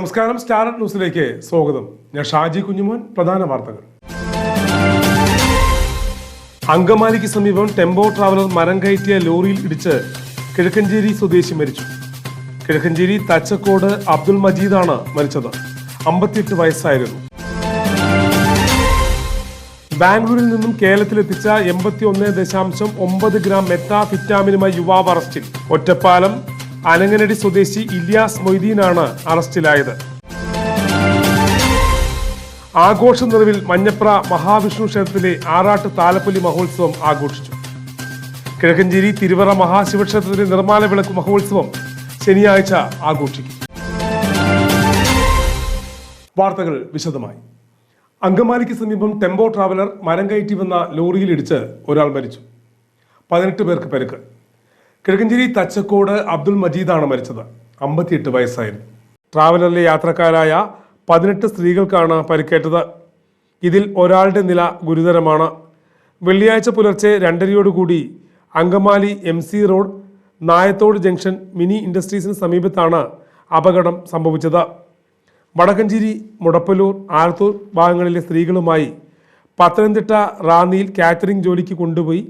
നമസ്കാരം സ്റ്റാർ ന്യൂസിലേക്ക് സ്വാഗതം. ഞാൻ ഷാജി കുഞ്ഞുമോൻ പ്രധാന വാർത്തകൾ. അങ്കമാലിക്ക് സമീപം ടെമ്പോ ട്രാവലർ മരം കയറ്റിയ ലോറിയിൽ ഇടിച്ച് കിഴക്കഞ്ചേരി സ്വദേശി മരിച്ചു. കിഴക്കഞ്ചേരി തച്ചക്കോട് അബ്ദുൾ മജീദാണ് മരിച്ചത്. അമ്പത്തിയെട്ട് വയസ്സായിരുന്നു. ബാംഗ്ലൂരിൽ നിന്നും കേരളത്തിലെത്തിച്ച എൺപത്തി ഒന്ന് ദശാംശം ഒമ്പത് ഗ്രാം മെത്താഫിറ്റാമിനുമായി യുവാവ് അറസ്റ്റിൽ. ഒറ്റപ്പാലം അനങ്ങനടി സ്വദേശി ഇലിയാസ് മൊയ്തീനാണ് അറസ്റ്റിലായത്. ആഘോഷ നിറവിൽ മഞ്ഞപ്ര മഹാവിഷ്ണു ക്ഷേത്രത്തിലെ ആറാട്ട് താലപ്പൊലി മഹോത്സവം ആഘോഷിച്ചു. കിഴക്കഞ്ചേരി തിരുവറ മഹാശിവക്ഷേത്രത്തിലെ നിർമ്മാല വിളക്ക് മഹോത്സവം ശനിയാഴ്ച ആഘോഷിക്കും. വാർത്തകൾ വിശദമായി. അങ്കമാലിക്ക് സമീപം ടെമ്പോ ട്രാവലർ മരം കയറ്റി വന്ന ലോറിയിൽ ഇടിച്ച് ഒരാൾ മരിച്ചു. പതിനെട്ട് പേർക്ക് പരിക്ക്. കിഴക്കഞ്ചേരി തച്ചക്കോട് അബ്ദുൾ മജീദാണ് മരിച്ചത്. അമ്പത്തിയെട്ട് വയസ്സായിരുന്നു. ട്രാവലറിലെ യാത്രക്കാരായ പതിനെട്ട് സ്ത്രീകൾക്കാണ് പരിക്കേറ്റത്. ഇതിൽ ഒരാളുടെ നില ഗുരുതരമാണ്. വെള്ളിയാഴ്ച പുലർച്ചെ രണ്ടരയോടുകൂടി Angamaly M C road Nayathode junction mini ഇൻഡസ്ട്രീസിന് സമീപത്താണ് അപകടം സംഭവിച്ചത്. വടക്കഞ്ചേരി മുടപ്പലൂർ ആലത്തൂർ ഭാഗങ്ങളിലെ സ്ത്രീകളുമായി പത്തനംതിട്ട റാന്നിയിൽ കാറ്ററിംഗ് ജോലിക്ക് കൊണ്ടുപോയി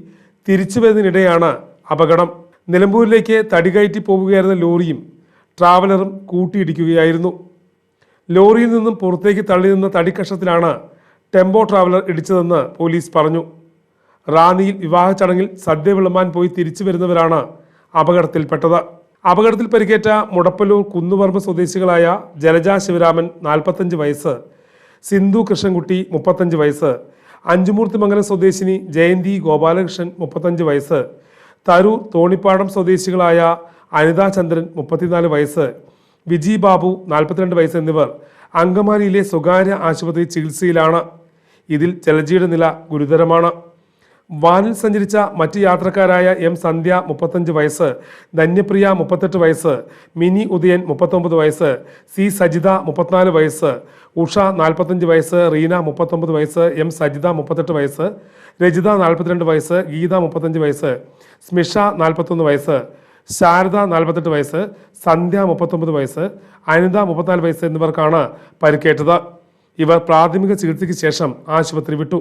തിരിച്ചു വരുന്നതിനിടെയാണ് അപകടം. നിലമ്പൂരിലേക്ക് തടി കയറ്റി പോവുകയായിരുന്ന ലോറിയും ട്രാവലറും കൂട്ടിയിടിക്കുകയായിരുന്നു. ലോറിയിൽ നിന്നും പുറത്തേക്ക് തള്ളി നിന്ന തടിക്കഷത്തിലാണ് ടെമ്പോ ട്രാവലർ ഇടിച്ചതെന്ന് പോലീസ് പറഞ്ഞു. റാന്നിയിൽ വിവാഹ ചടങ്ങിൽ സദ്യ വിളമ്പാൻ പോയി തിരിച്ചു വരുന്നവരാണ് അപകടത്തിൽപ്പെട്ടത്. അപകടത്തിൽ പരിക്കേറ്റ മുടപ്പല്ലൂർ കുന്നുപറമ്പ് സ്വദേശികളായ ജലജ ശിവരാമൻ നാൽപ്പത്തഞ്ച് വയസ്സ് സിന്ധു കൃഷ്ണൻകുട്ടി മുപ്പത്തഞ്ച് വയസ്സ് അഞ്ചുമൂർത്തിമംഗലം സ്വദേശിനി ജയന്തി ഗോപാലകൃഷ്ണൻ മുപ്പത്തഞ്ച് വയസ്സ് തരൂർ തോണിപ്പാടം സ്വദേശികളായ അനിതാ ചന്ദ്രൻ മുപ്പത്തിനാല് വയസ്സ് വിജി ബാബു നാൽപ്പത്തിരണ്ട് വയസ്സ് എന്നിവർ അങ്കമാലിയിലെ സ്വകാര്യ ആശുപത്രി ചികിത്സയിലാണ്. ഇതിൽ ജലജിയുടെ നില ഗുരുതരമാണ്. വാനിൽ സഞ്ചരിച്ച മറ്റ് യാത്രക്കാരായ എം സന്ധ്യ മുപ്പത്തഞ്ച് വയസ്സ് ധന്യപ്രിയ മുപ്പത്തെട്ട് വയസ്സ് മിനി ഉദയൻ മുപ്പത്തൊമ്പത് വയസ്സ് സി സജിത മുപ്പത്തിനാല് വയസ്സ് ഉഷ നാൽപ്പത്തഞ്ച് വയസ്സ് റീന മുപ്പത്തൊമ്പത് വയസ്സ് എം സജിത മുപ്പത്തെട്ട് വയസ്സ് രജിത നാൽപ്പത്തിരണ്ട് വയസ്സ് ഗീത മുപ്പത്തഞ്ച് വയസ്സ് സ്മിഷ നാൽപ്പത്തൊന്ന് വയസ്സ് ശാരദ നാൽപ്പത്തെട്ട് വയസ്സ് സന്ധ്യ മുപ്പത്തൊമ്പത് വയസ്സ് അനിത മുപ്പത്തിനാല് വയസ്സ് എന്നിവർക്കാണ് പരിക്കേറ്റത്. ഇവർ പ്രാഥമിക ചികിത്സയ്ക്ക് ശേഷം ആശുപത്രി വിട്ടു.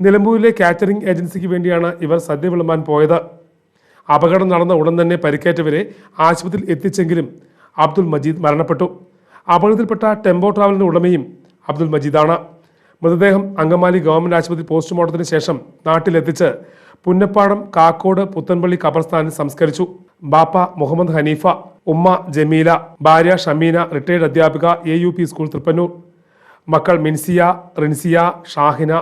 നിലമ്പൂരിലെ കാറ്ററിംഗ് ഏജൻസിക്ക് വേണ്ടിയാണ് ഇവർ സദ്യ വിളമ്പാൻ പോയത്. അപകടം നടന്ന ഉടൻ തന്നെ പരിക്കേറ്റവരെ ആശുപത്രിയിൽ എത്തിച്ചെങ്കിലും അബ്ദുൽ മജീദ് മരണപ്പെട്ടു. അപകടത്തിൽപ്പെട്ട ടെമ്പോ ട്രാവലിന്റെ ഉടമയും അബ്ദുൽ മജീദാണ്. മൃതദേഹം അങ്കമാലി ഗവൺമെന്റ് ആശുപത്രി പോസ്റ്റ്മോർട്ടത്തിന് ശേഷം നാട്ടിലെത്തിച്ച് പുന്നപ്പാടം കാക്കോട് പുത്തൻപള്ളി കബർസ്ഥാനിൽ സംസ്കരിച്ചു. ബാപ്പ മുഹമ്മദ് ഹനീഫ ഉമ്മ ജമീല ഭാര്യ ഷമീന റിട്ടയർഡ് അധ്യാപിക A U P school Thrippannur. മക്കൾ മിൻസിയ റിൻസിയ ഷാഹിന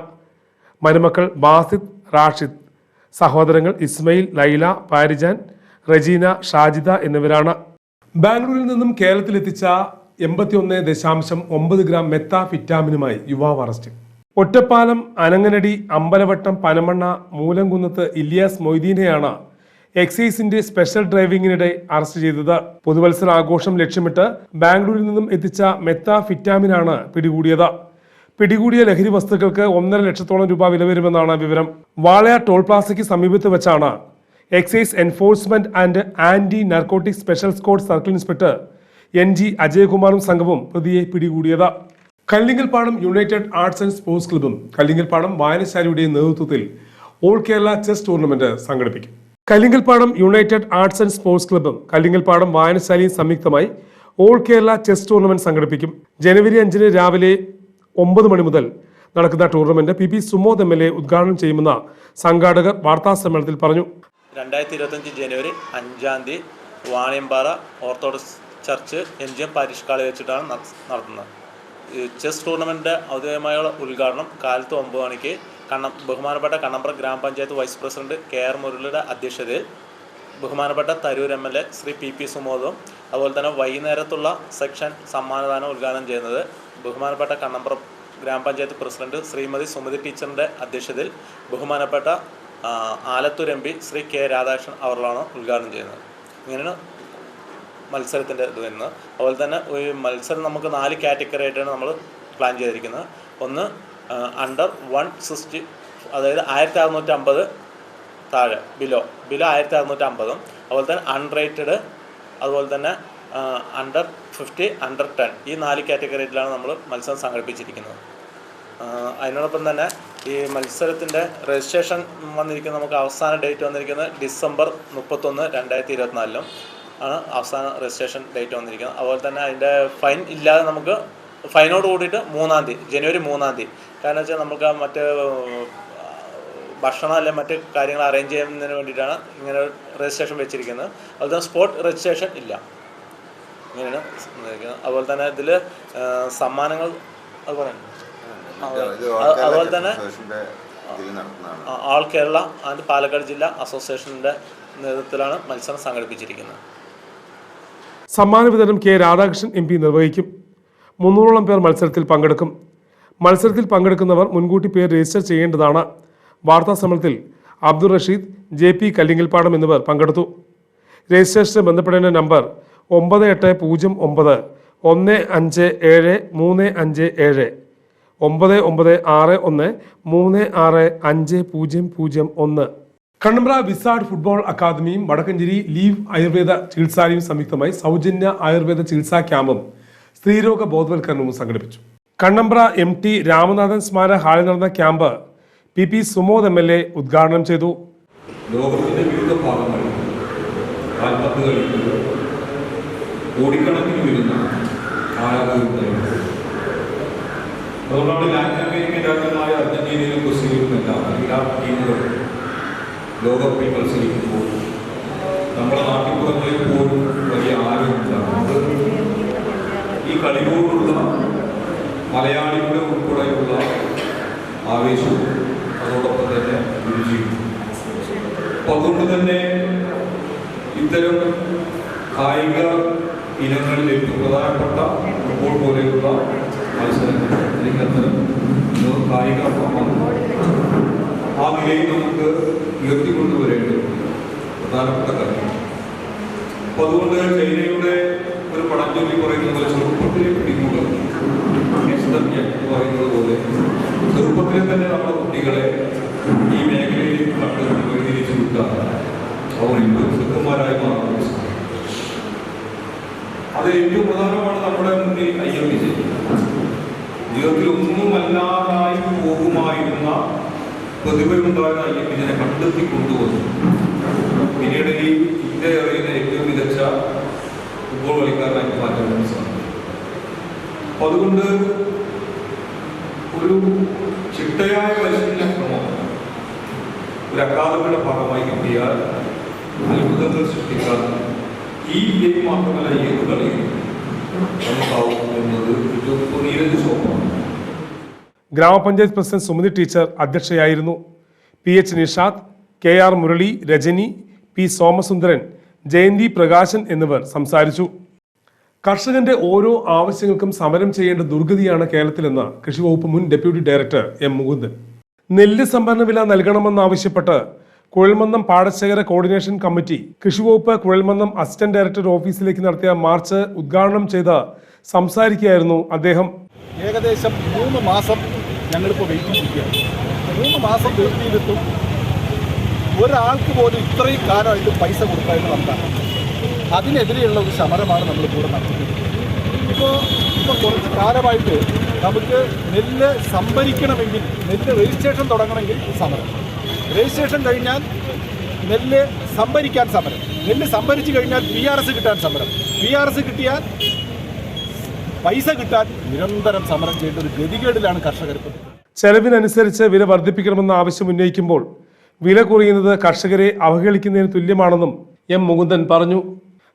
മരുമക്കൾ ബാസിദ് റാഷിദ് സഹോദരങ്ങൾ ഇസ്മയിൽ ലൈല പാരിജാൻ റജീന ഷാജിദ എന്നിവരാണ്. ബാംഗ്ലൂരിൽ നിന്നും കേരളത്തിലെത്തിച്ച എൺപത്തിയൊന്ന് ദശാംശം ഒമ്പത് ഗ്രാം മെത്താഫിറ്റാമിനുമായി യുവാവ് അറസ്റ്റ്. ഒറ്റപ്പാലം അനങ്ങനടി അമ്പലവട്ടം പനമണ്ണ മൂലംകുന്നത്ത് ഇലിയാസ് മൊയ്തീനെയാണ് എക്സൈസിന്റെ സ്പെഷ്യൽ ഡ്രൈവിംഗിനിടെ അറസ്റ്റ് ചെയ്തത്. പുതുവത്സര ആഘോഷം ലക്ഷ്യമിട്ട് ബാംഗ്ലൂരിൽ നിന്നും എത്തിച്ച മെത്താഫിറ്റാമിനാണ് പിടികൂടിയത്. പിടികൂടിയ ലഹരി വസ്തുക്കൾക്ക് ഒന്നര ലക്ഷത്തോളം രൂപ വില വരുമെന്നാണ് വിവരം. വാളയാർ ടോൾ പ്ലാസയ്ക്ക് സമീപത്ത് വെച്ചാണ് excise enforcement and anti narcotic special squad circle inspector N G അജയകുമാറും സംഘവും പ്രതിയെ പിടികൂടിയത്. Kallingalpadam united arts and sports ക്ലബും Kallingalpadam വായനശാലയുടെ നേതൃത്വത്തിൽ ഓൾ കേരള ചെസ് ടൂർണമെന്റ് സംഘടിപ്പിക്കും. Kallingalpadam united arts and sports ക്ലബും Kallingalpadam വായനശാലയും സംയുക്തമായി ഓൾ കേരള ചെസ് ടൂർണമെന്റ് സംഘടിപ്പിക്കും. ജനുവരി അഞ്ചിന് രാവിലെ ഒമ്പത് മണി മുതൽ നടക്കുന്ന tournament P P Sumod M L A ഉദ്ഘാടനം ചെയ്യുമെന്ന് സംഘാടകർ വാർത്താ സമ്മേളനത്തിൽ പറഞ്ഞു. രണ്ടായിരത്തി ഇരുപത്തഞ്ച് ജനുവരി അഞ്ചാം തീയതി Vaniyampara orthodox church M G M parish വെച്ചിട്ടാണ് നടത്തുന്നത്. ചെസ് ടൂർണമെന്റിന്റെ ഔദ്യോഗികമായുള്ള ഉദ്ഘാടനം കാലത്ത് ഒമ്പത് മണിക്ക് കണ്ണം ബഹുമാനപ്പെട്ട കണ്ണമ്പ്ര ഗ്രാമപഞ്ചായത്ത് വൈസ് പ്രസിഡന്റ് കെ ആർ മുരളിയുടെ അധ്യക്ഷതയിൽ ബഹുമാനപ്പെട്ട Tarur M L A Shri P P സുമോദും അതുപോലെ തന്നെ വൈകുന്നേരത്തുള്ള സെക്ഷൻ സമ്മാനദാനം ഉദ്ഘാടനം ചെയ്യുന്നത് ബഹുമാനപ്പെട്ട കണ്ണമ്പ്രം ഗ്രാമപഞ്ചായത്ത് പ്രസിഡന്റ് ശ്രീമതി സുമതി ടീച്ചറിന്റെ അധ്യക്ഷതയിൽ ബഹുമാനപ്പെട്ട Alathur M P Shri K Radhakrishnan അവരിലാണ് ഉദ്ഘാടനം ചെയ്യുന്നത്. ഇങ്ങനെയാണ് മത്സരത്തിന്റെ ഇത് വരുന്നത്. അതുപോലെ തന്നെ ഈ മത്സരം നമുക്ക് നാല് കാറ്റഗറി ആയിട്ടാണ് നമ്മൾ പ്ലാൻ ചെയ്തിരിക്കുന്നത്. ഒന്ന് അണ്ടർ വൺ സിക്സ്റ്റി അതായത് ആയിരത്തി അറുന്നൂറ്റി അമ്പത് താഴെ ബിലോ ബിലോ ആയിരത്തി അറുന്നൂറ്റി അമ്പതും അതുപോലെ തന്നെ അൺറേറ്റഡ് അതുപോലെ തന്നെ അണ്ടർ ഫിഫ്റ്റി അണ്ടർ ടെൻ ഈ നാല് കാറ്റഗറിയിലാണ് നമ്മൾ മത്സരം സംഘടിപ്പിച്ചിരിക്കുന്നത്. അതിനോടൊപ്പം തന്നെ ഈ മത്സരത്തിന്റെ രജിസ്ട്രേഷൻ വന്നിരിക്കുന്ന നമുക്ക് അവസാന ഡേറ്റ് വന്നിരിക്കുന്നത് ഡിസംബർ മുപ്പത്തൊന്ന് രണ്ടായിരത്തി ഇരുപത്തിനാലിലും ആണ് അവസാന രജിസ്ട്രേഷൻ ഡേറ്റ് വന്നിരിക്കുന്നത്. അതുപോലെ തന്നെ അതിന്റെ ഫൈൻ ഇല്ലാതെ നമുക്ക് ഫൈനോട് കൂടിയിട്ട് മൂന്നാം തീയതി ജനുവരി മൂന്നാം തീയതി. കാരണം വെച്ചാൽ നമുക്ക് മറ്റ് ഭക്ഷണം അല്ലെങ്കിൽ മറ്റ് കാര്യങ്ങൾ അറേഞ്ച് ചെയ്യുന്നതിന് വേണ്ടിയിട്ടാണ് ഇങ്ങനെ രജിസ്ട്രേഷൻ വെച്ചിരിക്കുന്നത്. അതുപോലെ തന്നെ സ്പോട്ട് രജിസ്ട്രേഷൻ ഇല്ല. ഇങ്ങനെയാണ്. അതുപോലെ തന്നെ ഇതിൽ സമ്മാനങ്ങൾ അതുപോലെ അതുപോലെ തന്നെ ആൾ കേരള ആൻഡ് പാലക്കാട് ജില്ലാ അസോസിയേഷന്റെ നേതൃത്വത്തിലാണ് മത്സരം സംഘടിപ്പിച്ചിരിക്കുന്നത്. സമ്മാന വിതരണം കെ രാധാകൃഷ്ണൻ എം പി നിർവഹിക്കും. മുന്നൂറോളം പേർ മത്സരത്തിൽ പങ്കെടുക്കും. മത്സരത്തിൽ പങ്കെടുക്കുന്നവർ മുൻകൂട്ടി പേര് രജിസ്റ്റർ ചെയ്യേണ്ടതാണ്. വാർത്താ സമ്മേളനത്തിൽ അബ്ദുൾ റഷീദ് ജെ പി കല്ലിങ്ങൽപ്പാടം എന്നിവർ പങ്കെടുത്തു. രജിസ്ട്രേഷന് ബന്ധപ്പെടേണ്ട നമ്പർ ഒമ്പത് എട്ട് പൂജ്യം ഒമ്പത് ഒന്ന് അഞ്ച് ഏഴ് മൂന്ന് അഞ്ച് ഏഴ് ഒമ്പത് ഒമ്പത് ആറ് ഒന്ന് മൂന്ന് ആറ് അഞ്ച് പൂജ്യം പൂജ്യം ഒന്ന്. കണ്ണമ്പ്ര വിസാഡ് ഫുട്ബോൾ അക്കാദമിയും വടക്കഞ്ചേരി ലീവ് ആയുർവേദ ചികിത്സാലയും സംയുക്തമായി സൗജന്യ ആയുർവേദ ചികിത്സാ ക്യാമ്പും സ്ത്രീരോഗ ബോധവൽക്കരണവും സംഘടിപ്പിച്ചു. കണ്ണമ്പ്ര എം ടി രാമനാഥൻ സ്മാരക ഹാളിൽ നടന്ന camp P P Sumod M L A ഉദ്ഘാടനം ചെയ്തു. ലോകത്തിന്റെ വിവിധ ഭാഗങ്ങളിൽ കാൽപന്ത് കോടിക്കണക്കിന് വരുന്ന അതുകൊണ്ടാണ് ലാറ്റിൻ അമേരിക്കൻ രാജ്യമായ അർജന്റീനയിലും ബ്രസീലിലും എല്ലാം എല്ലാ ലോകകപ്പിൽ മത്സരിക്കുമ്പോൾ നമ്മുടെ നാട്ടിൻപുറങ്ങളിൽ പോലും വലിയ ആരോഗ്യമുണ്ടാകുന്നത് ഈ കളിയോടുള്ള മലയാളികളുടെ ഉൾപ്പെടെയുള്ള ആവേശവും അപ്പൊ അതുകൊണ്ട് തന്നെ ഇത്തരം കായിക ഇനങ്ങളിൽ ഏറ്റവും പ്രധാനപ്പെട്ട ഫുട്ബോൾ പോലെയുള്ള മത്സരങ്ങൾ. അല്ലെങ്കിൽ അത്തരം കായിക ആ നിലയിൽ നമുക്ക് ഉയർത്തിക്കൊണ്ടുവരേണ്ടത് പ്രധാനപ്പെട്ട കാര്യം. അപ്പൊ അതുകൊണ്ട് ചൈനയുടെ ഒരു പടഞ്ചൊല്ലി പറയുന്നത് പോലെ ചെറുപ്പത്തിലെ പിടിക്കുക എന്ന് പറയുന്നത് പോലെ ചെറുപ്പത്തിലെ തന്നെ നമ്മുടെ കുട്ടികളെ ഈ മേഖലയിൽ കണ്ട് വേർതിരിച്ചു വിട്ടാൽ അവർ ഇന്നും ചെറുക്കന്മാരായി മാറുന്നു അത് ഏറ്റവും പ്രധാനമാണ് നമ്മുടെ മുന്നിൽ എം വിജയ് ജീവിതത്തിൽ പോകുമായിരുന്ന പ്രതിഭയുണ്ടായ വിജയനെ കണ്ടെത്തി കൊണ്ടുവന്നു. പിന്നീട് ഈ ഇന്ത്യ അറിയുന്ന ഏറ്റവും മികച്ച ഫുട്ബോൾ കളിക്കാരനായി മാറ്റാൻ സാധിക്കും അപ്പൊ അതുകൊണ്ട് ഒരു ചിട്ടയായ പരിശീലന ക്രമം ഒരു അക്കാദമിയുടെ ഭാഗമായി കിട്ടിയാൽ അത്ഭുതങ്ങൾ സൃഷ്ടിക്കാൻ ഈ ഗെയിം മാത്രമല്ല ഏത് കളിയും ഒരു ഗ്രാമപഞ്ചായത്ത് president Sumathi teacher അധ്യക്ഷയായിരുന്നു. P H Nishad K R Murali Rajani P Somasundaran Jayanthi Prakashan എന്നിവർ സംസാരിച്ചു. കർഷകന്റെ ഓരോ ആവശ്യങ്ങൾക്കും സമരം ചെയ്യേണ്ട ദുർഗതിയാണ് കേരളത്തിലെന്ന് കൃഷി വകുപ്പ് മുൻ ഡെപ്യൂട്ടി ഡയറക്ടർ എം മുകുന്ദൻ. നെല്ല് സംഭരണ വില നൽകണമെന്നാവശ്യപ്പെട്ട് കുഴൽമന്ദം പാടശേഖര കോർഡിനേഷൻ കമ്മിറ്റി കൃഷിവകുപ്പ് കുഴൽമന്ദം അസിസ്റ്റന്റ് ഡയറക്ടർ ഓഫീസിലേക്ക് നടത്തിയ മാർച്ച് ഉദ്ഘാടനം ചെയ്ത് സംസാരിക്കുകയായിരുന്നു അദ്ദേഹം. ഏകദേശം മൂന്ന് മാസം ഞങ്ങളിപ്പോൾ വെയിറ്റ് ചെയ്യുകയാണ് മൂന്ന് മാസം വെയിറ്റ് ചെയ്തിട്ടും ഒരാൾക്ക് പോലും ഇത്രയും കാലമായിട്ട് പൈസ കൊടുക്കാൻ നമുക്കാണ് അതിനെതിരെയുള്ള ഒരു സമരമാണ് നമ്മൾ കൂടെ നടത്തുന്നത് ഇപ്പോൾ ഇപ്പോൾ കുറച്ച് കാലമായിട്ട് നമുക്ക് നെല്ല് സംഭരിക്കണമെങ്കിൽ നെല്ല് രജിസ്ട്രേഷൻ തുടങ്ങണമെങ്കിൽ സമരം. രജിസ്ട്രേഷൻ കഴിഞ്ഞാൽ നെല്ല് സംഭരിക്കാൻ സമരം. നെല്ല് സംഭരിച്ചു കഴിഞ്ഞാൽ പി ആർ എസ് കിട്ടാൻ സമരം. പി ആർ എസ് കിട്ടിയാൽ പൈസ കിട്ടാൻ നിരന്തരം സമരം ചെയ്യേണ്ട ഒരു ഗതികേടിലാണ് കർഷകർ ചെലവിനനുസരിച്ച് വില വർദ്ധിപ്പിക്കണമെന്ന ആവശ്യം ഉന്നയിക്കുമ്പോൾ വില കുറയുന്നത് കർഷകരെ അവഹേളിക്കുന്നതിന് തുല്യമാണെന്നും എം മുകുന്ദൻ പറഞ്ഞു.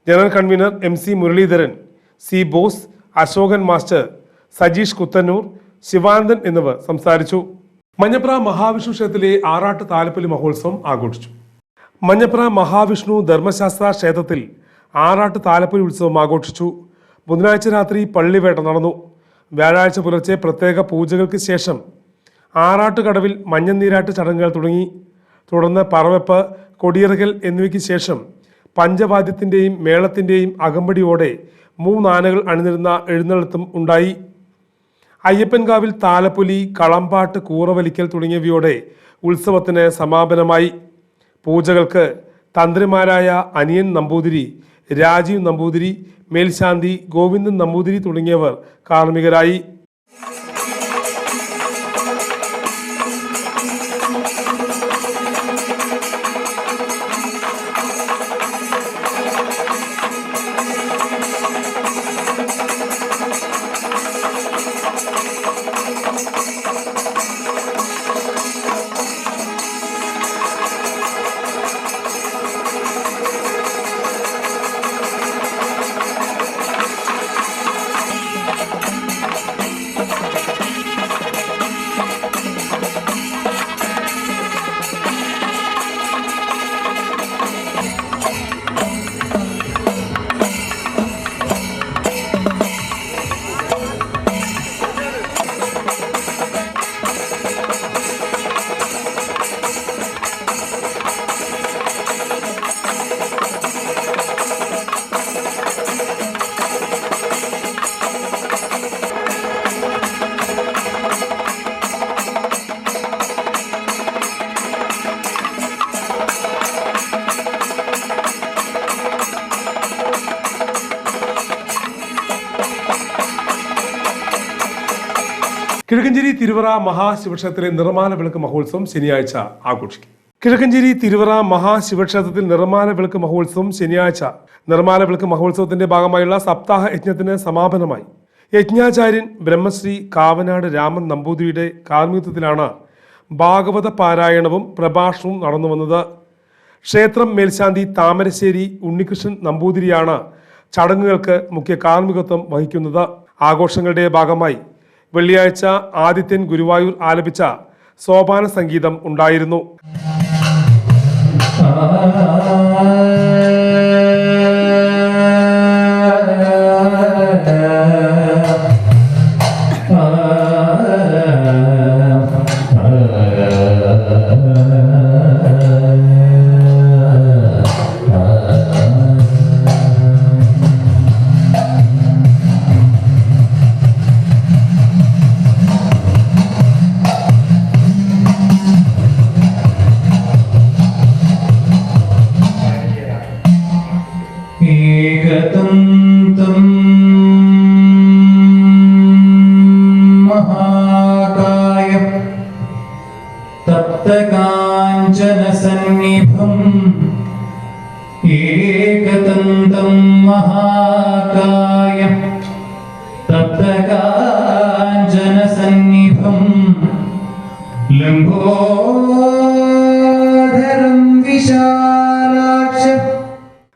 General convener M C Muraleedharan C Bose Ashokan master Sajeesh Kuthannur Sivanandan എന്നിവർ സംസാരിച്ചു. മഞ്ഞപ്ര മഹാവിഷ്ണു ക്ഷേത്രത്തിലെ ആറാട്ട് താലപ്പൊലി മഹോത്സവം ആഘോഷിച്ചു. മഞ്ഞപ്ര മഹാവിഷ്ണു ധർമ്മശാസ്ത്ര ക്ഷേത്രത്തിൽ ആറാട്ട് താലപ്പൊലി ഉത്സവം ആഘോഷിച്ചു. ബുധനാഴ്ച രാത്രി പള്ളിവേട്ട നടന്നു. വ്യാഴാഴ്ച പുലർച്ചെ പ്രത്യേക പൂജകൾക്ക് ശേഷം ആറാട്ട് കടവിൽ മഞ്ഞനീരാട്ട് ചടങ്ങുകൾ തുടങ്ങി. തുടർന്ന് പറവെപ്പ് കൊടിയിറകൽ എന്നിവയ്ക്ക് ശേഷം പഞ്ചവാദ്യത്തിന്റെയും മേളത്തിന്റെയും അകമ്പടിയോടെ മൂന്നാനകൾ അണിനിരുന്ന എഴുന്നള്ളത്തും ഉണ്ടായി. അയ്യപ്പൻകാവിൽ താലപ്പൊലി കളമ്പാട്ട് കൂറവലിക്കൽ തുടങ്ങിയവയോടെ ഉത്സവത്തിന് സമാപനമായി. പൂജകൾക്ക് തന്ത്രിമാരായ അനിയൻ നമ്പൂതിരി രാജീവ് നമ്പൂതിരി മേൽശാന്തി ഗോവിന്ദൻ നമ്പൂതിരി തുടങ്ങിയവർ കാർമ്മികരായി. കിഴക്കഞ്ചേരി തിരുവറ മഹാശിവക്ഷേത്രത്തിലെ നിർമ്മാണ വിളക്ക് മഹോത്സവം ശനിയാഴ്ച ആഘോഷിക്കും. കിഴക്കഞ്ചേരി തിരുവറ മഹാശിവക്ഷേത്രത്തിൽ നിർമ്മാണ വിളക്ക് മഹോത്സവം ശനിയാഴ്ച. നിർമ്മാണ വിളക്ക് മഹോത്സവത്തിന്റെ ഭാഗമായുള്ള സപ്താഹ യജ്ഞത്തിന് സമാപനമായി. യജ്ഞാചാര്യൻ ബ്രഹ്മശ്രീ കാവനാട് രാമൻ നമ്പൂതിരിയുടെ കാർമ്മികത്വത്തിലാണ് ഭാഗവത പാരായണവും പ്രഭാഷണവും നടന്നു വന്നത് ക്ഷേത്രം മേൽശാന്തി താമരശ്ശേരി ഉണ്ണികൃഷ്ണൻ നമ്പൂതിരിയാണ് ചടങ്ങുകൾക്ക് മുഖ്യ കാർമ്മികത്വം വഹിക്കുന്നത്. ആഘോഷങ്ങളുടെ ഭാഗമായി വെള്ളിയാഴ്ച ആദിത്യൻ ഗുരുവായൂർ ആലപിച്ച സോപാന സംഗീതം ഉണ്ടായിരുന്നു. Uh... तप्तकाञ्चनसन्निभम् एकदन्तं महाकाय तप्तकाञ्चनसन्निभम् लम्बोदरं विशालाक्षम्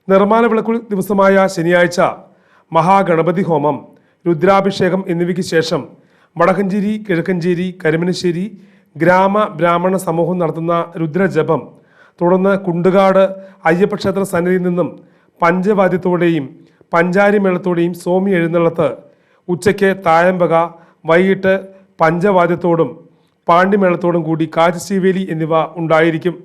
നിർമ്മാണ വിളക്കു ദിവസമായ ശനിയാഴ്ച മഹാഗണപതി ഹോമം രുദ്രാഭിഷേകം എന്നിവയ്ക്ക് ശേഷം വടക്കഞ്ചേരി കിഴക്കഞ്ചേരി കരുമനശ്ശേരി ഗ്രാമ ബ്രാഹ്മണ സമൂഹം നടത്തുന്ന രുദ്രജപം തുടർന്ന് കുണ്ടുകാട് അയ്യപ്പക്ഷേത്ര സന്നിധിയിൽ നിന്നും പഞ്ചവാദ്യത്തോടെയും പഞ്ചാരി മേളത്തോടെയും സ്വാമി എഴുന്നള്ളത്ത് ഉച്ചയ്ക്ക് തായമ്പക വൈകിട്ട് പഞ്ചവാദ്യത്തോടും പാണ്ഡിമേളത്തോടും കൂടി കാഴ്ചശീവേലി എന്നിവ ഉണ്ടായിരിക്കും.